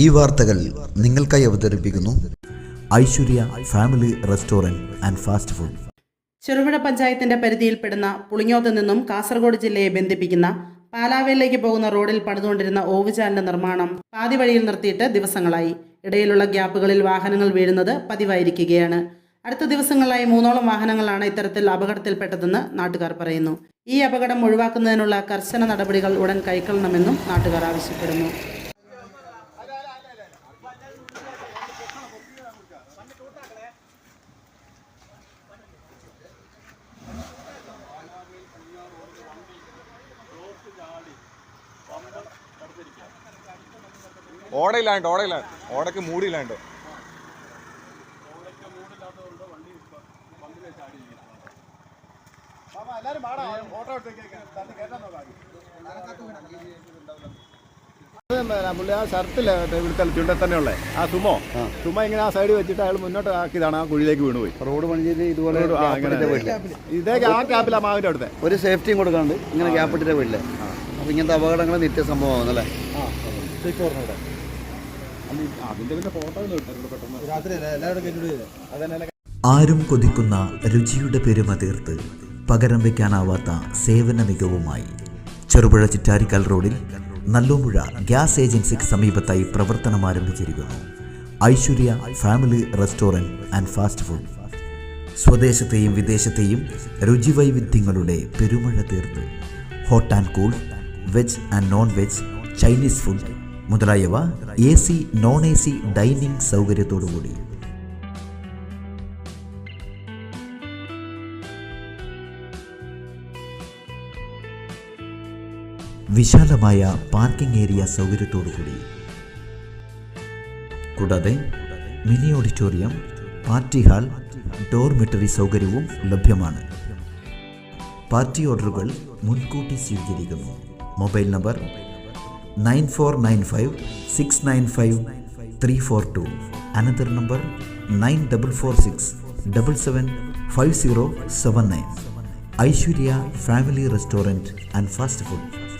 ഈ വാർത്തകൾ നിങ്ങൾക്കായി അവതരിപ്പിക്കുന്നു Aishwarya family restaurant and fast food. Cherupuzha പഞ്ചായത്തിന്റെ പരിധിയിൽപ്പെടുന്ന പുളിങ്ങോത്ത് നിന്നും കാസർഗോഡ് ജില്ലയെ ബന്ധിപ്പിക്കുന്ന പാലാവേലിലേക്ക് പോകുന്ന റോഡിൽ പണിതുകൊണ്ടിരുന്ന ഓവുചാലിന്റെ നിർമ്മാണം പാതി വഴിയിൽ നിർത്തിയിട്ട് ദിവസങ്ങളായി. ഇടയിലുള്ള ഗ്യാപ്പുകളിൽ വാഹനങ്ങൾ വീഴുന്നത് പതിവായിരിക്കുകയാണ്. അടുത്ത ദിവസങ്ങളായി മൂന്നോളം വാഹനങ്ങളാണ് ഇത്തരത്തിൽ അപകടത്തിൽപ്പെട്ടതെന്ന് നാട്ടുകാർ പറയുന്നു. ഈ അപകടം ഒഴിവാക്കുന്നതിനുള്ള കർശന നടപടികൾ ഉടൻ കൈക്കൊള്ളണമെന്നും നാട്ടുകാർ ആവശ്യപ്പെടുന്നു. ഓടയില്ലാണ്ട് ഓടയില്ലാണ്ട്. ഓടയ്ക്ക് മൂടിയില്ലാണ്ട്. പുള്ളി ആ ഷർട്ടില്ല ഇവിടുത്തെ ചുണ്ട തന്നെ ഉള്ളേ? ആ സുമോ? സുമ ഇങ്ങനെ ആ സൈഡ് വെച്ചിട്ട് അയാൾ മുന്നോട്ട് ആക്കിയതാണ് ആ കുഴിയിലേക്ക് വീണുപോയി റോഡ് പണി ചെയ്ത് ഇതുപോലെ ഇതേ. ആ ക്യാപ്പിലാ മാവിന്റെ അടുത്ത് ഒരു സേഫ്റ്റിയും കൊടുക്കാണ്ട് ഇങ്ങനെ ഗ്യാപ്പ് വീട്ടിൽ. അപ്പൊ ഇങ്ങനത്തെ അപകടങ്ങൾ നിത്യ സംഭവമാണ് ആരും കൊതിക്കുന്ന രുചിയുടെ പെരുമ തീർത്ത് പകരം വയ്ക്കാനാവാത്ത സേവന മികവുമായി ചെറുപുഴ ചിറ്റാരിക്കൽ റോഡിൽ നല്ലോമുഴ ഗ്യാസ് ഏജൻസിക്ക് സമീപത്തായി പ്രവർത്തനം ആരംഭിച്ചിരിക്കുന്നു. Aishwarya family restaurant and fast food. സ്വദേശത്തെയും വിദേശത്തെയും രുചിവൈവിധ്യങ്ങളുടെ പെരുമഴ തീർത്ത് hot and cool veg and non veg Chinese food മുതലായവ A C non A C dining സൗകര്യത്തോടുകൂടി. വിശാലമായ പാർക്കിംഗ് ഏരിയ സൗകര്യത്തോടുകൂടി. കൂടാതെ mini auditorium party hall dormitory സൗകര്യവും ലഭ്യമാണ്. പാർട്ടി ഓർഡറുകൾ മുൻകൂട്ടി സ്വീകരിക്കുന്നു. Mobile number nine four nine five six nine five three four two. Another number nine double four six double seven five zero seven nine. Aishwarya Family Restaurant and Fast Food.